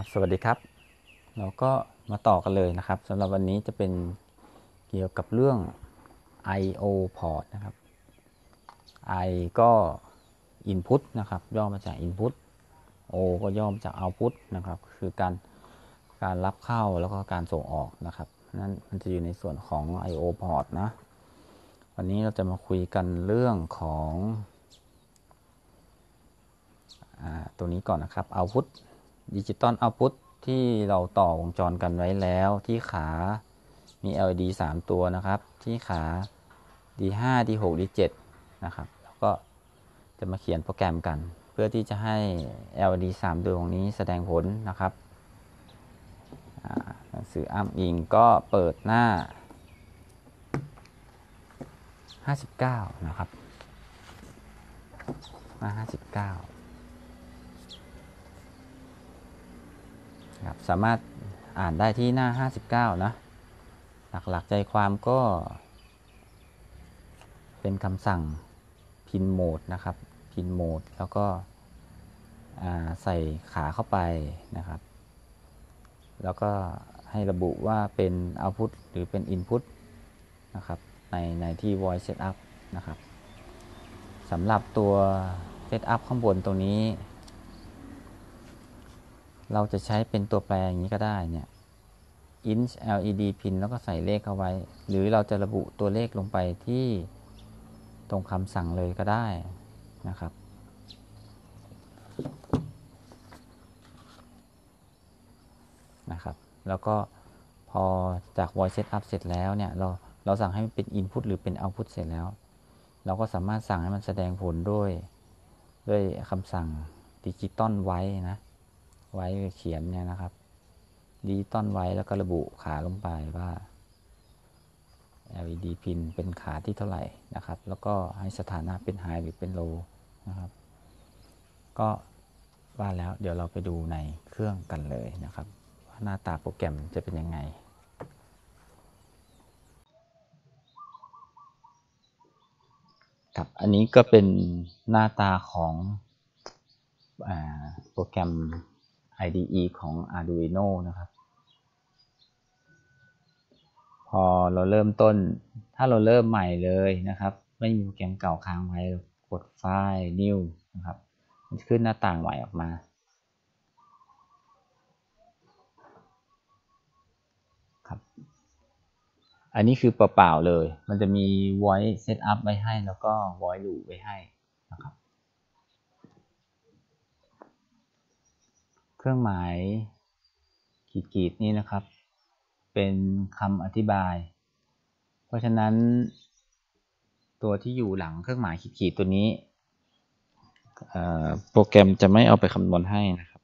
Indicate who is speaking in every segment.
Speaker 1: ครับสวัสดีครับ เราก็มาต่อกันเลยนะครับสำหรับวันนี้จะเป็นเกี่ยวกับเรื่อง I/O port นะครับ I ก็ input นะครับ ย่อมาจาก input O ก็ย่อมาจาก output นะครับ คือการการรับเข้าแล้วก็การส่งออกนะครับนั้นมันจะอยู่ในส่วนของ I/O port นะ วันนี้เราจะมาคุยกันเรื่องของอตัวนี้ก่อนนะครับ output ดิจิตอลเอาพุตที่เราต่อวงจรกันไว้แล้วที่ขามี LED 3 ตัวนะครับ ที่ขา D5 D6 D7 นะครับ แล้วก็จะมาเขียนโปรแกรมกัน เพื่อที่จะให้ LED 3 ดวงนี้แสดงผลนะครับหนังสืออ้ำอิงก็เปิดหน้า 59 นะครับหน้า59 ครับสามารถอ่านได้ที่หน้า 59 นะ หลักๆใจความก็ เป็นคำสั่งพินโหมดนะครับ พินโหมดแล้วก็ใส่ขาเข้าไปนะครับ แล้วก็ให้ระบุว่าเป็น output หรือเป็น input นะครับ ในในที่ voice setup นะครับสำหรับตัว setup ข้างบนตรงนี้ เราจะใช้เป็นตัวแปรอย่างนี้ก็ได้เนี่ย inch led pin แล้วก็ใส่เลขเข้าไว้ หรือเราจะระบุตัวเลขลงไปที่ตรงคำสั่งเลยก็ได้นะครับ นะครับ แล้วก็พอจาก voice setup เสร็จแล้วเนี่ย เราเราสั่งให้มันเป็น input หรือเป็น output เสร็จแล้ว เราก็สามารถสั่งให้มันแสดงผลด้วย ด้วยคำสั่งดิจิตอลไว้นะ ไว้เขียนเนี่ยนะครับดิจิตอลไว้แล้วก็ระบุขาลงไปว่า LED พินเป็นขาที่เท่าไหร่นะครับ แล้วก็ให้สถานะเป็นไฮหรือเป็นโลนะครับ ก็ว่าแล้วเดี๋ยวเราไปดูในเครื่องกันเลยนะครับ ว่าหน้าตาโปรแกรมจะเป็นยังไงครับอันนี้ก็เป็นหน้าตาของอโปรแกรม IDE ของ Arduino นะครับ พอเราเริ่มต้น ถ้าเราเริ่มใหม่เลยนะครับ ไม่มีโปรแกรมเก่าค้างไว้ กดไฟล์ New นะครับ มันจะขึ้นหน้าต่างใหม่ออกมา ครับ อันนี้คือเปล่าๆเลย มันจะมี voice setup ไว้ให้ แล้วก็ voice loop ไว้ให้นะครับ เครื่องหมายขีดๆนี่นะครับ เป็นคำอธิบาย เพราะฉะนั้น ตัวที่อยู่หลังเครื่องหมายขีดๆตัวนี้โปรแกรมจะไม่เอาไปคำนวณให้นะครับ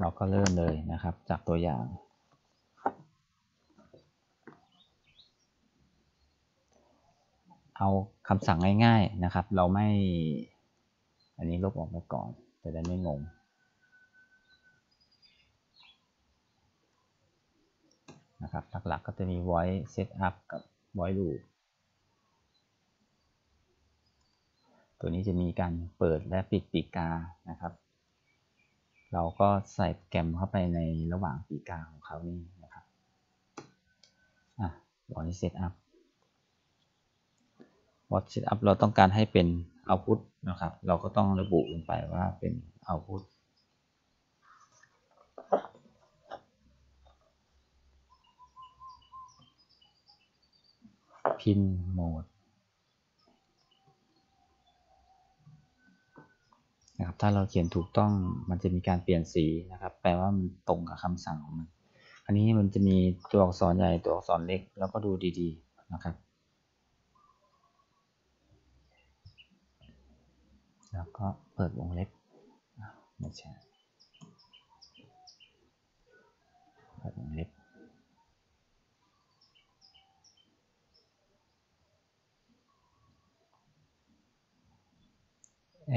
Speaker 1: เราก็เริ่มเลยนะครับจากตัวอย่าง เอาคำสั่งง่ายๆนะครับ เราไม่ อันนี้ลบออกไปก่อนจะได้ไม่งง นะครับหลักๆก็จะมี voice setup กับ voice loop ตัวนี้จะมีการเปิดและปิดปีกานะครับ เราก็ใส่แกรมเข้าไปในระหว่างปีกาของเขานี่นะครับอะ voice setup what setup เราต้องการให้เป็น output นะครับ เราก็ต้องระบุลงไปว่าเป็น output พินโหมดนะครับ ถ้าเราเขียนถูกต้องมันจะมีการเปลี่ยนสีนะครับ แปลว่ามันตรงกับคำสั่งของมัน อันนี้มันจะมีตัวอักษรใหญ่ตัวอักษรเล็ก แล้วก็ดูดีๆนะครับ แล้วก็เปิดวงเล็บไม่ใช่เปิดวงเล็บ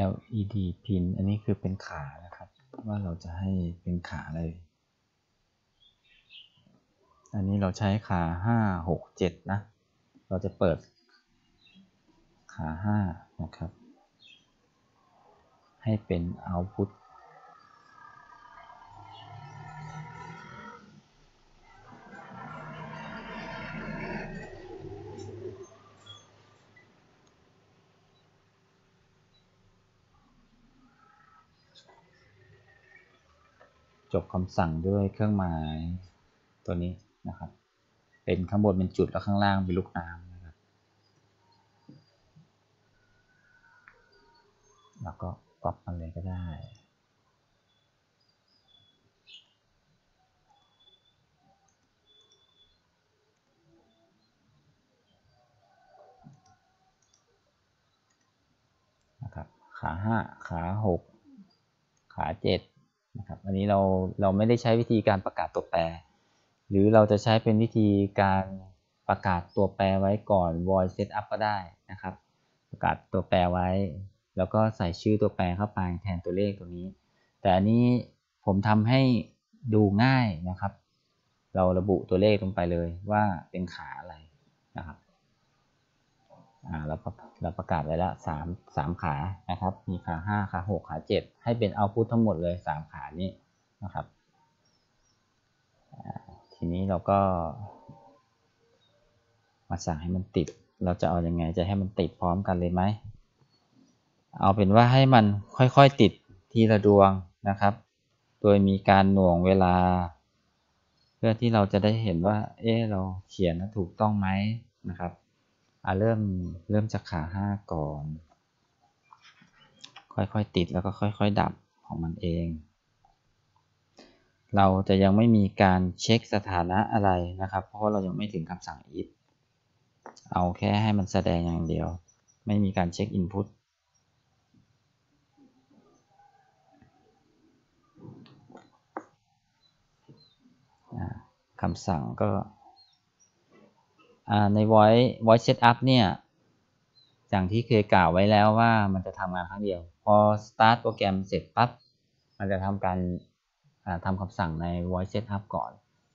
Speaker 1: LED pin อันนี้คือเป็นขานะครับ ว่าเราจะให้เป็นขาเลย อันนี้เราใช้ขา 5 6 7 นะ เราจะเปิดขาห้านะครับ ให้เป็น output จบคำสั่งด้วยเครื่องหมายตัวนี้นะครับ เป็นข้างบนเป็นจุดแล้วข้างล่างเป็นลูกน้ำนะครับ แล้วก็ ก๊อปมาเลยก็ได้ นะครับขาห้าขาหกขาเจ็ดนะครับ อันนี้เราเราไม่ได้ใช้วิธีการประกาศตัวแปร หรือเราจะใช้เป็นวิธีการประกาศตัวแปรไว้ก่อน void setup ก็ได้นะครับ ประกาศตัวแปรไว้ แล้วก็ใส่ชื่อตัวแปรเข้าไปแทนตัวเลขตัวนี้ แต่อันนี้ผมทำให้ดูง่ายนะครับ เราระบุตัวเลขลงไปเลยว่าเป็นขาอะไรนะครับอ่าเราเราประกาศไว้แล้วสามสามขานะครับ มีขาห้าขาหกขาเจ็ดให้เป็นเอาพุททั้งหมดเลยสามขานี้นะครับ ทีนี้เราก็ มาสั่งให้มันติด เราจะเอาอยัางไงจะให้มันติดพร้อมกันเลยไหม เอาเป็นว่าให้มันค่อยๆติดทีละดวงนะครับ โดยมีการหน่วงเวลา เพื่อที่เราจะได้เห็นว่า เอ๊เราเขียนถูกต้องไหมนะครับอ่าเริ่มเริ่มจากขาห้าก่อน ค่อยๆติดแล้วก็ค่อยๆดับของมันเอง เราจะยังไม่มีการเช็คสถานะอะไรนะครับ เพราะเรายังไม่ถึงคำสั่ง if เอาแค่ให้มันแสดงอย่างเดียว ไม่มีการเช็ค input คำสั่งก็ใน voice voice setup เนี่ยอย่างที่เคยกล่าวไว้แล้วว่ามันจะทำงานครั้งเดียว พอ start โปรแกรมเสร็จปั๊บมันจะทำการทำคำสั่งใน voice setup ก่อน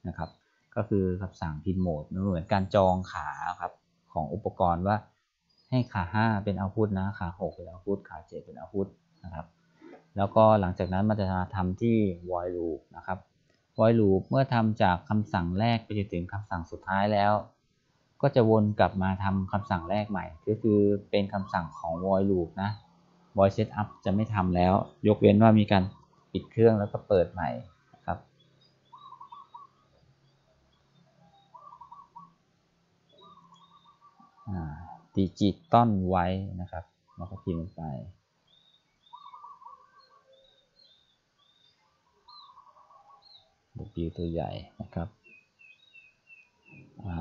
Speaker 1: นะครับ ก็คือคำสั่ง pin mode เหมือนการจองขาครับของอุปกรณ์ว่าให้ขา 5 เป็น output นะขา 6 เป็น output ขา 7 เป็น output นะครับ แล้วก็หลังจากนั้นมันจะมาทำที่ void loop นะครับ void loop เมื่อทำจากคำสั่งแรกไปจนถึงคำสั่งสุดท้ายแล้ว ก็จะวนกลับมาทำคำสั่งแรกใหม่ ก็คือเป็นคำสั่งของ void loop นะ void setup จะไม่ทำแล้ว ยกเว้นว่ามีการปิดเครื่องแล้วก็เปิดใหม่นะครับ ดิจิตอลไว้นะครับ แล้วก็พิมพ์ล งไป W ตัวใหญ่นะครับ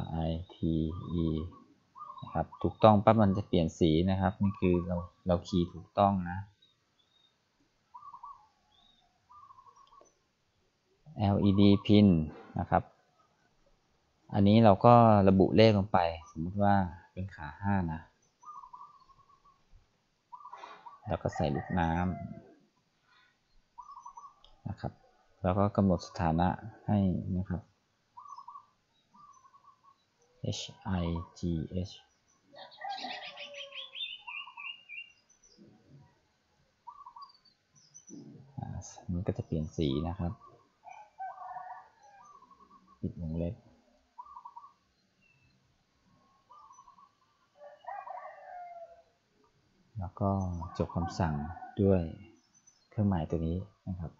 Speaker 1: R I T E นะครับ ถูกต้องปั๊บมันจะเปลี่ยนสีนะครับ นี่คือเราเราคีย์ถูกต้องนะ LED pin นะครับ อันนี้เราก็ระบุเลขลงไป สมมติว่าเป็นขาห้านะ แล้วก็ใส่ลูกน้ำนะครับ แล้วก็กำหนดสถานะให้นะครับ H I G H มันก็จะเปลี่ยนสีนะครับ ปิดวงเล็บแล้วก็จบคำสั่งด้วยเครื่องหมายตัวนี้นะครับ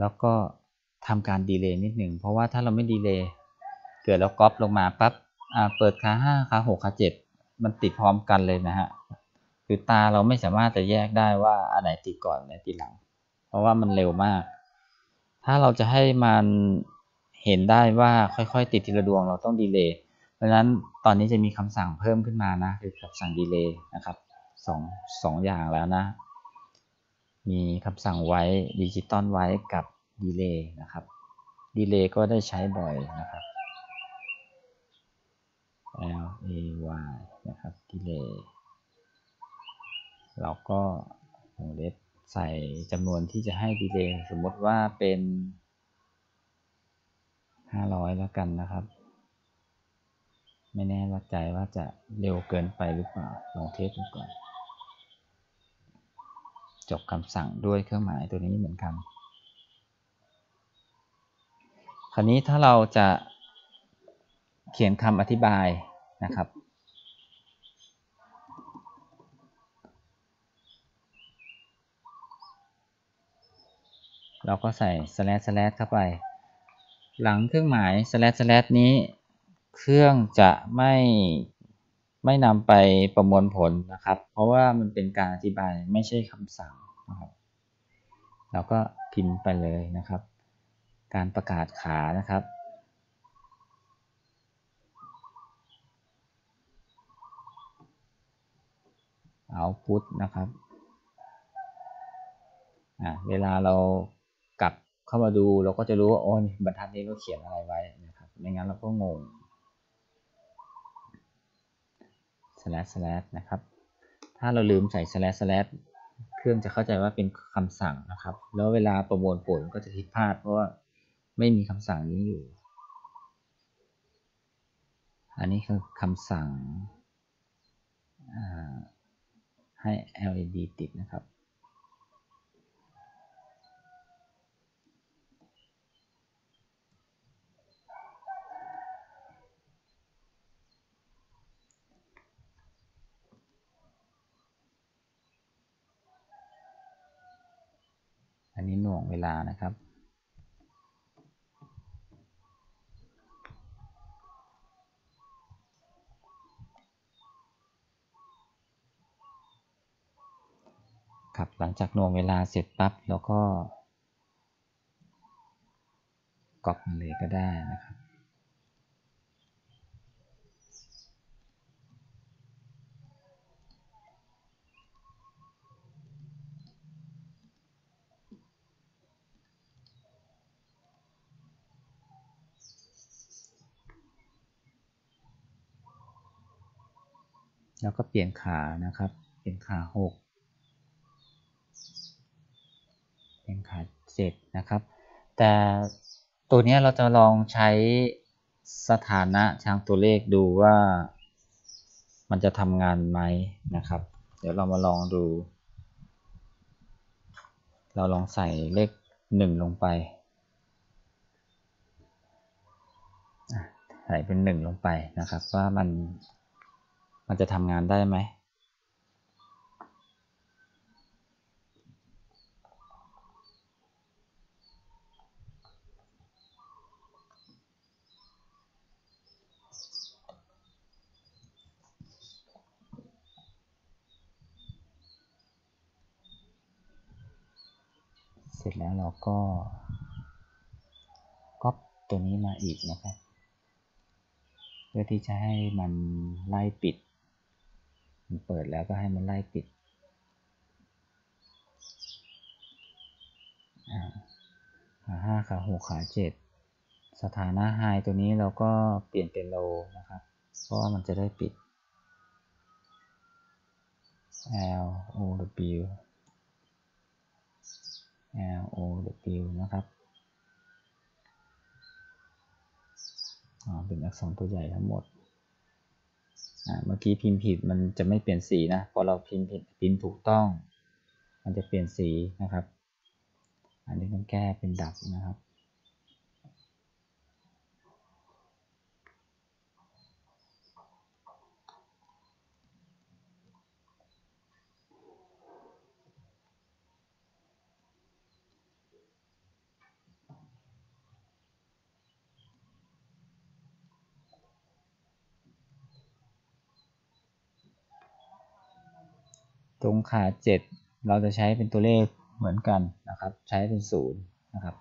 Speaker 1: แล้วก็ทำการดีเลย์นิดหนึ่งเพราะว่าถ้าเราไม่ดีเลย์เกิดเราก๊อปลงมาปับ๊บเปิดขาห้าขาหกขาเจ็ดมันติดพร้อมกันเลยนะฮะคือตาเราไม่สามารถจะแยกได้ว่าอันไหนติดก่อนอันไหนติดหลัง เพราะว่ามันเร็วมาก ถ้าเราจะให้มันเห็นได้ว่าค่อยๆ ติดทีละดวงเราต้องดีเลย์เพราะฉะนั้นตอนนี้จะมีคำสั่งเพิ่มขึ้นมานะคือคำสั่งดีเลย์นะครับสองสองอย่างแล้วนะ มีคำสั่งไว้ดิจิตอลไว้กับดีเลย์นะครับดีเลย์ก็ได้ใช้บ่อยนะครับ L A Y นะครับ delay เราก็วงเล็บใส่จำนวนที่จะให้ดีเลย์สมมติว่าเป็น 500 แล้วกันนะครับ ไม่แน่ว่าใจว่าจะเร็วเกินไปหรือเปล่า ลองเทสดูก่อน จบคำสั่งด้วยเครื่องหมายตัวนี้เหมือนกัน คราวนี้ถ้าเราจะเขียนคำอธิบายนะครับ เราก็ใส่ slash slash เข้าไป หลังเครื่องหมาย slash slash นี้ เครื่องจะไม่ ไม่นำไปประมวลผลนะครับ เพราะว่ามันเป็นการอธิบายไม่ใช่คำสั่งนะครับเราก็พิมพ์ไปเลยนะครับ การประกาศขานะครับ output นะครับอ่าเวลาเรากลับเข้ามาดูเราก็จะรู้ว่าโอ้ยบรรทัดนี้เราเขียนอะไรไว้นะครับไม่งั้นเราก็งง slash slash นะครับ ถ้าเราลืมใส่ slash slash เครื่องจะเข้าใจว่าเป็นคำสั่งนะครับ แล้วเวลาประมวลผลก็จะผิดพลาดเพราะว่าไม่มีคำสั่งนี้อยู่ อันนี้คือคำสั่งให้ LED ติดนะครับ อันนี้หน่วงเวลานะครับ ครับหลังจากหน่วงเวลาเสร็จปั๊บเราก็ก๊อปมาเลยก็ได้นะครับ แล้วก็เปลี่ยนขานะครับ เป็นขาหกเป็นขาเจ็ดนะครับ แต่ตัวนี้เราจะลองใช้สถานะทางตัวเลขดูว่ามันจะทำงานไหมนะครับ เดี๋ยวเรามาลองดู เราลองใส่เลขหนึ่งลงไป ใส่เป็นหนึ่งลงไปนะครับ ว่ามัน มันจะทำงานได้ไหมเสร็จแล้วเราก็ก๊อปตัวนี้มาอีกนะครับ เพื่อที่จะให้มันไล่ปิด มันเปิดแล้วก็ให้มันไล่ปิดขาห้าขาหกขาเจ็ดสถานะไฮตัวนี้เราก็เปลี่ยนเป็นโลนะครับ เพราะว่ามันจะได้ปิด L O W L O W นะครับเป็นอักษรตัวใหญ่ทั้งหมด เมื่อกี้พิมพ์ผิดมันจะไม่เปลี่ยนสีนะ พอเราพิมพ์ผิดพิมพ์ถูกต้อง มันจะเปลี่ยนสีนะครับ อันนี้ต้องแก้เป็นดับนะครับ ตรงขา 7 เราจะใช้เป็นตัวเลขเหมือนกันนะครับ ใช้เป็นศูนย์นะครับ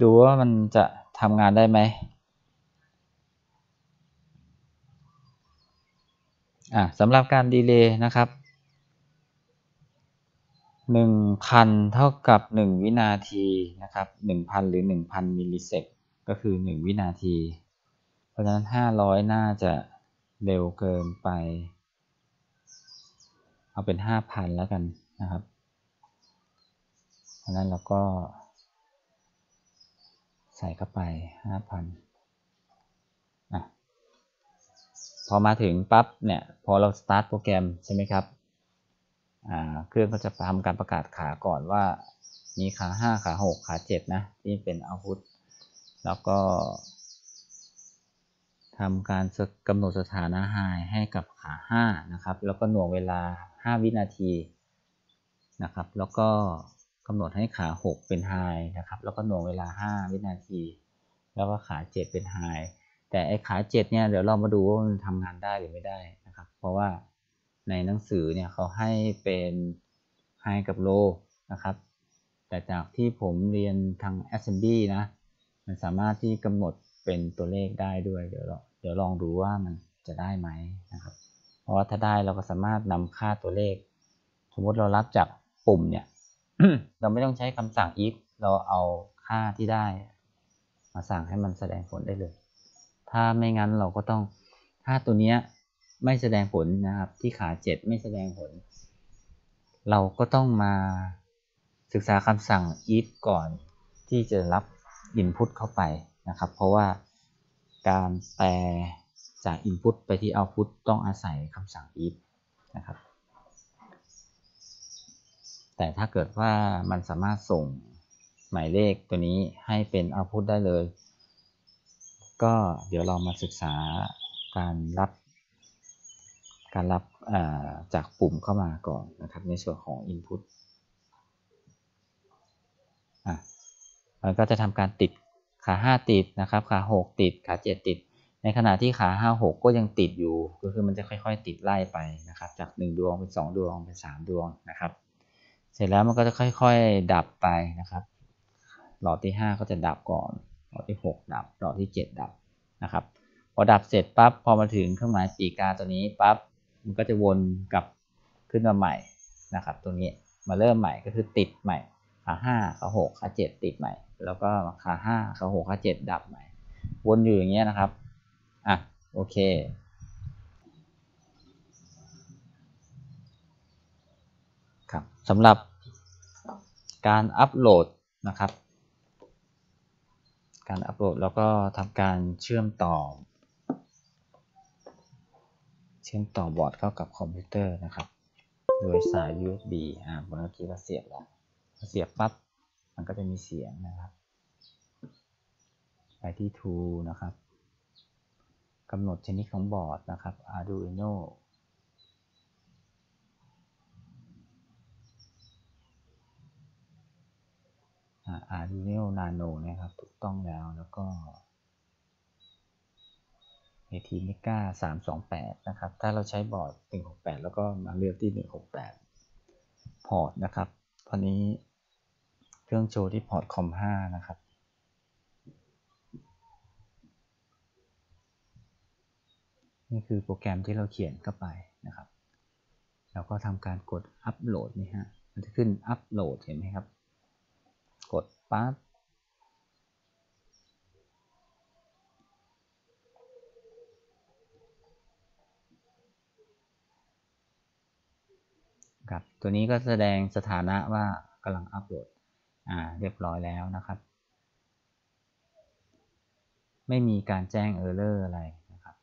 Speaker 1: ดูว่ามันจะทำงานได้ไหมอะสำหรับการดีเลย์นะครับ1,000 เท่ากับ 1 วินาทีนะครับ 1,000 หรือ 1,000 มิลลิเซกก็คือ 1 วินาที เพราะฉะนั้น 500 น่าจะเร็วเกินไป เอาเป็น5,000แล้วกันนะครับเพราะนั้นเราก็ ใส่เข้าไป5,000อะพอมาถึงปั๊บเนี่ยพอเราสตาร์ทโปรแกรมใช่ไหมครับเครื่องก็จะทำการประกาศขาก่อนว่า มีขาห้าขาหกขาเจ็ดนะ ที่เป็นเอาพุทแล้วก็ ทำการกำหนดสถานะไฮให้กับขาห้านะครับ แล้วก็หน่วงเวลาห้าวินาทีนะครับ แล้วก็กำหนดให้ขาหกเป็นไฮนะครับ แล้วก็หน่วงเวลาห้าวินาที แล้วก็ขาเจ็ดเป็นไฮแต่ไอ้ขาเจ็ดเนี่ยเดี๋ยวเรามาดูว่ามันทำงานได้หรือไม่ได้นะครับ เพราะว่าในหนังสือเนี่ยเขาให้เป็นไฮกับโลนะครับ แต่จากที่ผมเรียนทาง Assembly นะ มันสามารถที่กำหนดเป็นตัวเลขได้ด้วย เดี๋ยวเรา เดี๋ยวลองดูว่ามันจะได้ไหมนะครับ เพราะว่าถ้าได้เราก็สามารถนำค่าตัวเลข สมมติเรารับจากปุ่มเนี่ย เราไม่ต้องใช้คำสั่ง if เราเอาค่าที่ได้ มาสั่งให้มันแสดงผลได้เลย ถ้าไม่งั้นเราก็ต้องถ้าตัวเนี้ยไม่แสดงผลนะครับ ที่ขาเจ็ดไม่แสดงผล เราก็ต้องมาศึกษาคำสั่ง if ก่อนที่จะรับ input เข้าไปนะครับ เพราะว่า การแปลจาก input ไปที่ output ต้องอาศัยคำสั่ง if นะครับ แต่ถ้าเกิดว่ามันสามารถส่งหมายเลขตัวนี้ให้เป็น output ได้เลย ก็เดี๋ยวเรามาศึกษาการรับ การรับจากปุ่มเข้ามาก่อนนะครับ ในส่วนของ input อะมันก็จะทำการติด ขาห้าติดนะครับ ขาหกติด ขาเจ็ดติด ในขณะที่ขาห้าหกก็ยังติดอยู่ ก็คือมันจะค่อยๆ ติดไล่ไปนะครับ จากหนึ่งดวงเป็นสองดวงเป็นสามดวงนะครับ เสร็จแล้วมันก็จะค่อยๆ ดับไปนะครับ หลอดที่ห้าก็จะดับก่อน หลอดที่หกดับ หลอดที่เจ็ดดับนะครับ พอดับเสร็จปั๊บ พอมาถึงเครื่องหมายปีกาตัวนี้ปั๊บ มันก็จะวนกลับขึ้นมาใหม่นะครับ ตัวนี้ มาเริ่มใหม่ก็คือติดใหม่ ขาห้าขาหกขาเจ็ดติดใหม่ แล้วก็ขาห้าขาหกขาเจ็ดดับใหม่วนอยู่อย่างเงี้ยนะครับอะโอเค ครับสำหรับการอัปโหลดนะครับ การอัปโหลดแล้วก็ทำการเชื่อมต่อ เชื่อมต่อบอร์ดเข้ากับคอมพิวเตอร์นะครับ โดยสาย USB อ่าเมื่อกี้เราเสียบแล้วเสียบปั๊บ มันก็จะมีเสียงนะครับ ไปที่ Tool นะครับกำหนดชนิดของบอร์ดนะครับ Arduino อา Arduino Nano นะครับ ถูกต้องแล้วแล้วก็ AT Mega 328นะครับ ถ้าเราใช้บอร์ด168แล้วก็มาเลือกที่168พอร์ตนะครับ ตอนนี้ เครื่องโชว์ที่พอร์ตคอม5นะครับ นี่คือโปรแกรมที่เราเขียนเข้าไปนะครับแล้วก็ทำการกดอัปโหลดนี่ฮะ มันจะขึ้นอัปโหลดเห็นไหมครับ กดปั๊บครับตัวนี้ก็แสดงสถานะว่ากำลังอัปโหลด อ่าเรียบร้อยแล้วนะครับ ไม่มีการแจ้งเออร์เลอร์อะไรนะครับ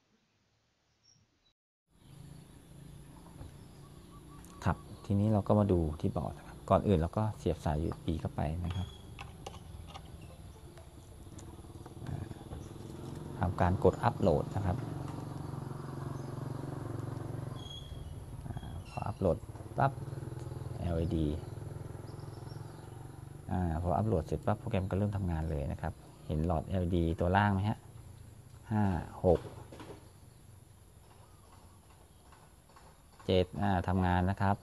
Speaker 1: ครับทีนี้เราก็มาดูที่บอร์ดครับก่อนอื่นเราก็เสียบสาย USB เข้าไปนะครับทำการกดอัปโหลดนะครับพออัปโหลดปั๊บ LED พออัปโหลดเสร็จปั๊บโปรแกรมก็เริ่มทำงานเลยนะครับ เห็นหลอด LED ตัวล่างไหมฮะห้าหกเจ็ดทำงานนะครับ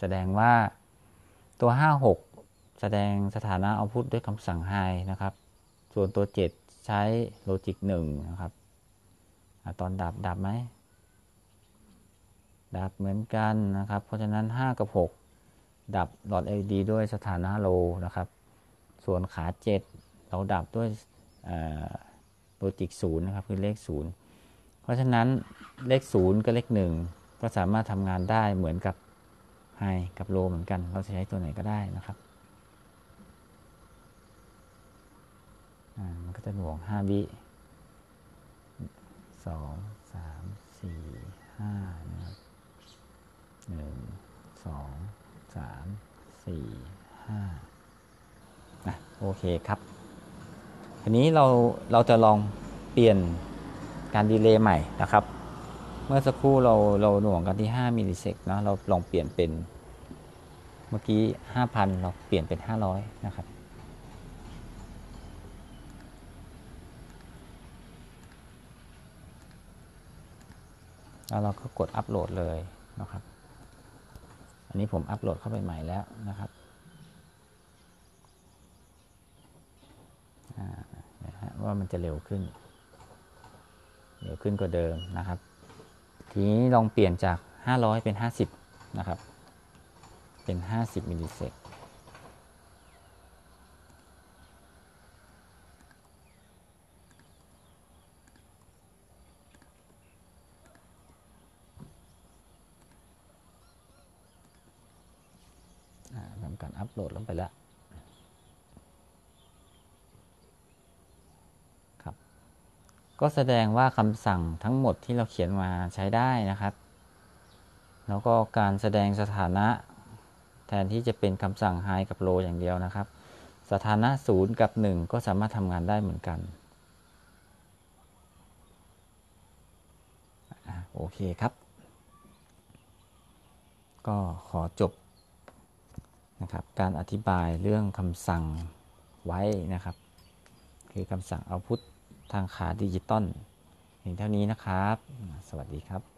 Speaker 1: แสดงว่าตัวห้าหกแสดงสถานะเอาพุทด้วยคำสั่ง high นะครับ ส่วนตัวเจ็ดใช้โลจิกหนึ่งนะครับอตอนดับดับไหมดับเหมือนกันนะครับ เพราะฉะนั้น 5 กับ6 ดับหลอด LED ด้วยสถานะโลนะครับ ส่วนขา 7 เราดับด้วยโลจิก0นะครับ คือเลข 0 เพราะฉะนั้นเลข 0 กับเลข 1 ก็สามารถทำงานได้เหมือนกับไฮกับโลเหมือนกัน เราจะใช้ตัวไหนก็ได้นะครับมันก็จะหน่วง 5 วิ2 3สี่ห้านะครับหนึ่ง สามสี่ห้าอะโอเคครับทีนี้เราเราจะลองเปลี่ยนการดีเลย์ใหม่นะครับ เมื่อสักครู่เราเราหน่วงกันที่ 5มิลลิเซกนะเราลองเปลี่ยนเป็นเมื่อกี้ 5,000 เราเปลี่ยนเป็น 500 นะครับแล้วเราก็กดอัปโหลดเลยนะครับ อันนี้ผมอัปโหลดเข้าไปใหม่แล้วนะครับว่ามันจะเร็วขึ้น เร็วขึ้นกว่าเดิมนะครับ ทีนี้ลองเปลี่ยนจาก 500 เป็น 50 นะครับ เป็น 50มิลลิเซกอ่าทำการอัปโหลดลงไปแล้ว ครับ ก็แสดงว่าคำสั่งทั้งหมดที่เราเขียนมาใช้ได้นะครับ แล้วก็การแสดงสถานะ แทนที่จะเป็นคำสั่ง high กับ low อย่างเดียวนะครับ สถานะ 0 กับ 1 ก็สามารถทำงานได้เหมือนกันโอเคครับ ก็ขอจบนะครับ การอธิบายเรื่องคำสั่งไว้นะครับ คือคำสั่งเอาพุท ทางขาดิจิตอลเพียงเท่านี้นะครับ สวัสดีครับ